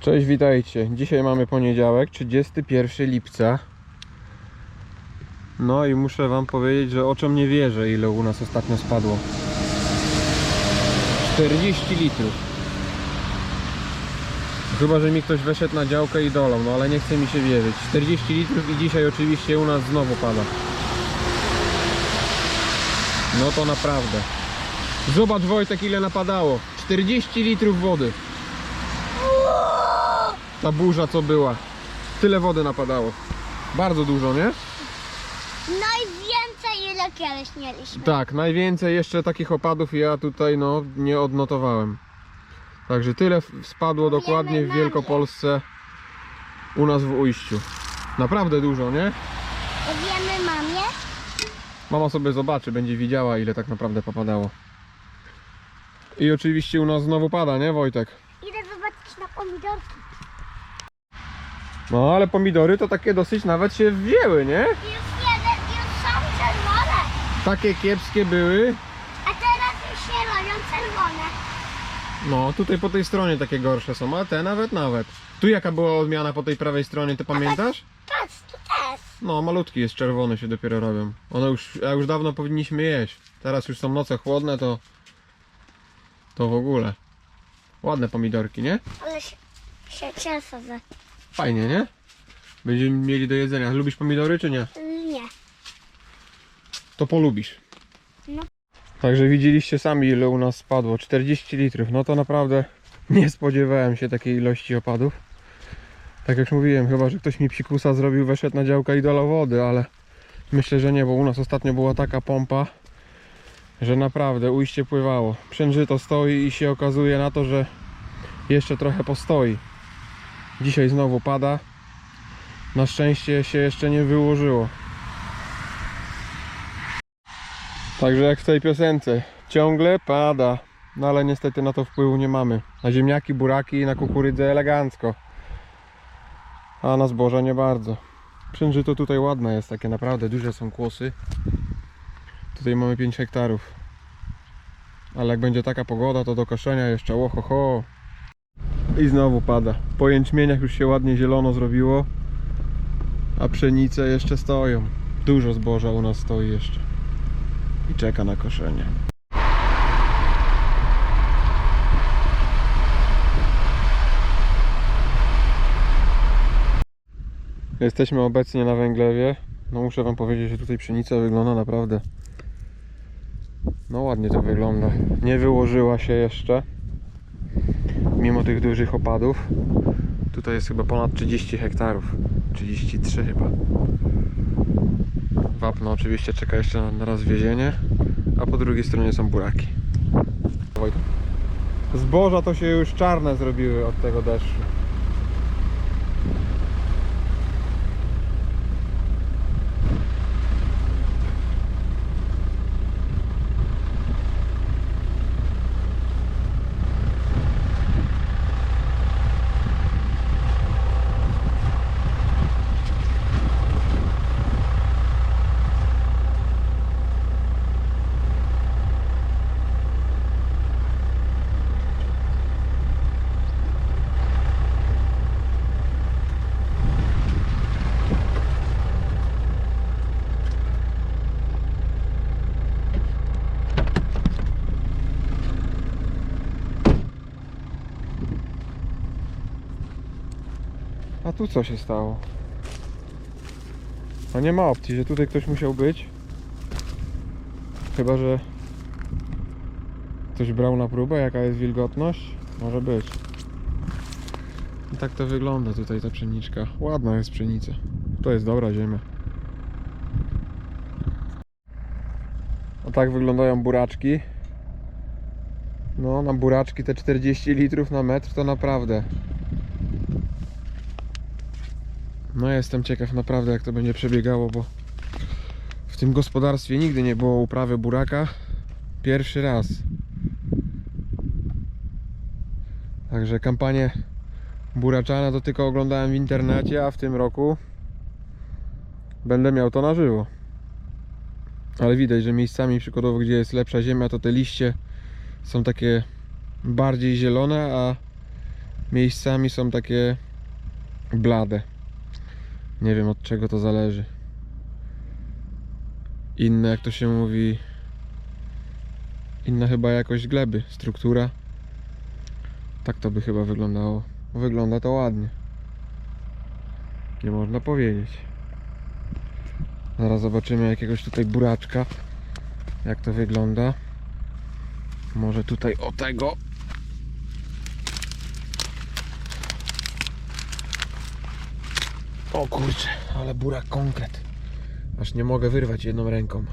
Cześć, witajcie. Dzisiaj mamy poniedziałek, 31 lipca. No i muszę wam powiedzieć, że oczom nie wierzę, ile u nas ostatnio spadło. 40 litrów. Chyba, że mi ktoś weszedł na działkę i dolał, no ale nie chce mi się wierzyć. 40 litrów i dzisiaj oczywiście u nas znowu pada. No to naprawdę. Zobacz Wojtek ile napadało. 40 litrów wody. Ta burza co była. Tyle wody napadało. Bardzo dużo, nie? Najwięcej ile kiedyś mieliśmy. Tak, najwięcej jeszcze takich opadów ja tutaj no nie odnotowałem. Także tyle spadło dokładnie w. Wielkopolsce u nas w ujściu. Naprawdę dużo, nie? Wiemy mamie? Mama sobie zobaczy, będzie widziała ile tak naprawdę popadało. I oczywiście u nas znowu pada, nie Wojtek? Idę zobaczyć na pomidorki. No ale pomidory to takie dosyć nawet się wzięły, nie? Już jeden, już są czerwone. Takie kiepskie były. A teraz już się robią czerwone. No, tutaj po tej stronie takie gorsze są, a te nawet nawet. Tu jaka była odmiana po tej prawej stronie, ty pamiętasz? Patrz, tu też. No, malutki jest czerwony się dopiero robią. One już, a już dawno powinniśmy jeść. Teraz już są noce chłodne, to to w ogóle. Ładne pomidorki, nie? Ale się, się cieszę, że Fajnie, nie? Będziemy mieli do jedzenia. Lubisz pomidory czy nie? nie. To polubisz. No. Także widzieliście sami ile u nas spadło. 40 litrów. No to naprawdę nie spodziewałem się takiej ilości opadów. Tak jak już mówiłem, chyba że ktoś mi psikusa zrobił, weszedł na działka i dolał wody, ale myślę, że nie, bo u nas ostatnio była taka pompa, że naprawdę ujście pływało. Przężyto stoi i się okazuje na to, że jeszcze trochę postoi. Dzisiaj znowu pada. Na szczęście się jeszcze nie wyłożyło. Także jak w tej piosence, ciągle pada. No ale niestety na to wpływu nie mamy. Na ziemniaki, buraki i na kukurydzę elegancko. A na zboże nie bardzo. Przężyto tutaj ładne jest, takie naprawdę duże są kłosy. Tutaj mamy 5 hektarów. Ale jak będzie taka pogoda, to do koszenia jeszcze łohoho. I znowu pada. Po jęczmieniach już się ładnie zielono zrobiło. A pszenice jeszcze stoją. Dużo zboża u nas stoi jeszcze i czeka na koszenie. Jesteśmy obecnie na Węglewie. No muszę wam powiedzieć, że tutaj pszenica wygląda naprawdę no ładnie to wygląda. Nie wyłożyła się jeszcze mimo tych dużych opadów. Tutaj jest chyba ponad 30 hektarów. 33 chyba. Wapno oczywiście czeka jeszcze na, na rozwiezienie, a po drugiej stronie są buraki. Zboża to się już czarne zrobiły od tego deszczu. A tu co się stało? A nie ma opcji, że tutaj ktoś musiał być. Chyba, że ktoś brał na próbę, jaka jest wilgotność. Może być. I tak to wygląda tutaj ta pszeniczka. Ładna jest pszenica. To jest dobra ziemia. A tak wyglądają buraczki. No, na buraczki te 40 litrów na metr to naprawdę No jestem ciekaw naprawdę jak to będzie przebiegało, bo w tym gospodarstwie nigdy nie było uprawy buraka. Pierwszy raz. Także kampanię buraczana to tylko oglądałem w internecie, a w tym roku będę miał to na żywo. Ale widać, że miejscami przykładowo gdzie jest lepsza ziemia, to te liście są takie bardziej zielone, a miejscami są takie blade. Nie wiem od czego to zależy. Inne, jak to się mówi, inna chyba jakość gleby, struktura. Tak to by chyba wyglądało. Wygląda to ładnie. Nie można powiedzieć. Zaraz zobaczymy jakiegoś tutaj buraczka. Jak to wygląda. Może tutaj o tego. O kurczę, ale burak konkret. Aż nie mogę wyrwać jedną ręką.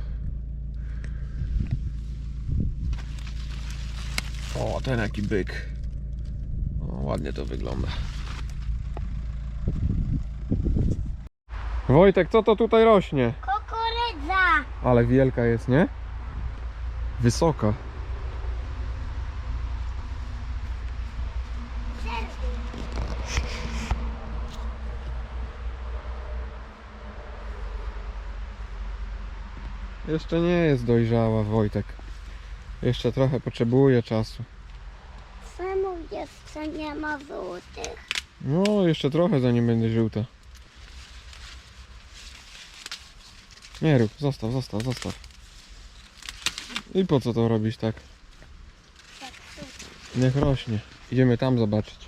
O, ten jaki byk. O, ładnie to wygląda. Wojtek, co to tutaj rośnie? Kukurydza. Ale wielka jest, nie? Wysoka. Jeszcze nie jest dojrzała, Wojtek. Jeszcze trochę potrzebuje czasu. Czemu jeszcze nie ma złotych? No, jeszcze trochę zanim będzie żółta. Nie rób, zostaw, zostaw, zostaw. I po co to robisz tak? Tak, Niech rośnie. Idziemy tam zobaczyć.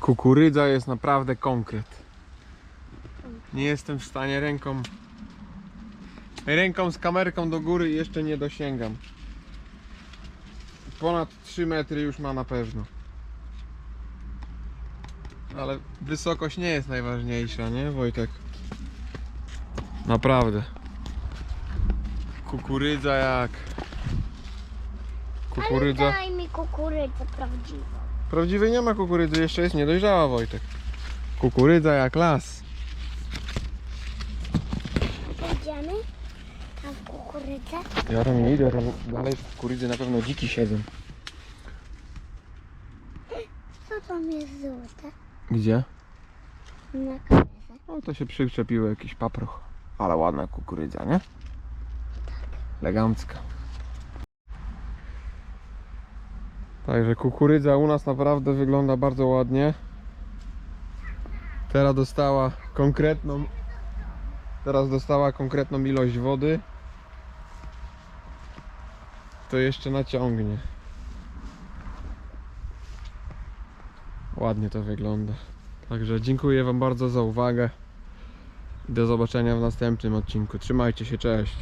Kukurydza jest naprawdę konkret. Nie jestem w stanie ręką ręką z kamerką do góry i jeszcze nie dosięgam. Ponad 3 metry już ma na pewno. Ale wysokość nie jest najważniejsza, nie Wojtek? Naprawdę. Kukurydza jak Kukurydza. Ale daj mi kukurydzę prawdziwą. Prawdziwej nie ma kukurydzy, jeszcze jest niedojrzała Wojtek. Kukurydza jak las. Idziemy? Kukurydzę? Ja tam nie idę, tam dalej w kukurydzy na pewno dziki siedzą. Co tam jest złote? Gdzie? Na. No to się przyczepił jakiś paproch. Ale ładna kukurydza, nie? Elegancka. Także kukurydza u nas naprawdę wygląda bardzo ładnie. Teraz dostała konkretną Teraz dostała konkretną ilość wody. To jeszcze naciągnie. Ładnie to wygląda. Także dziękuję Wam bardzo za uwagę. Do zobaczenia w następnym odcinku. Trzymajcie się, cześć.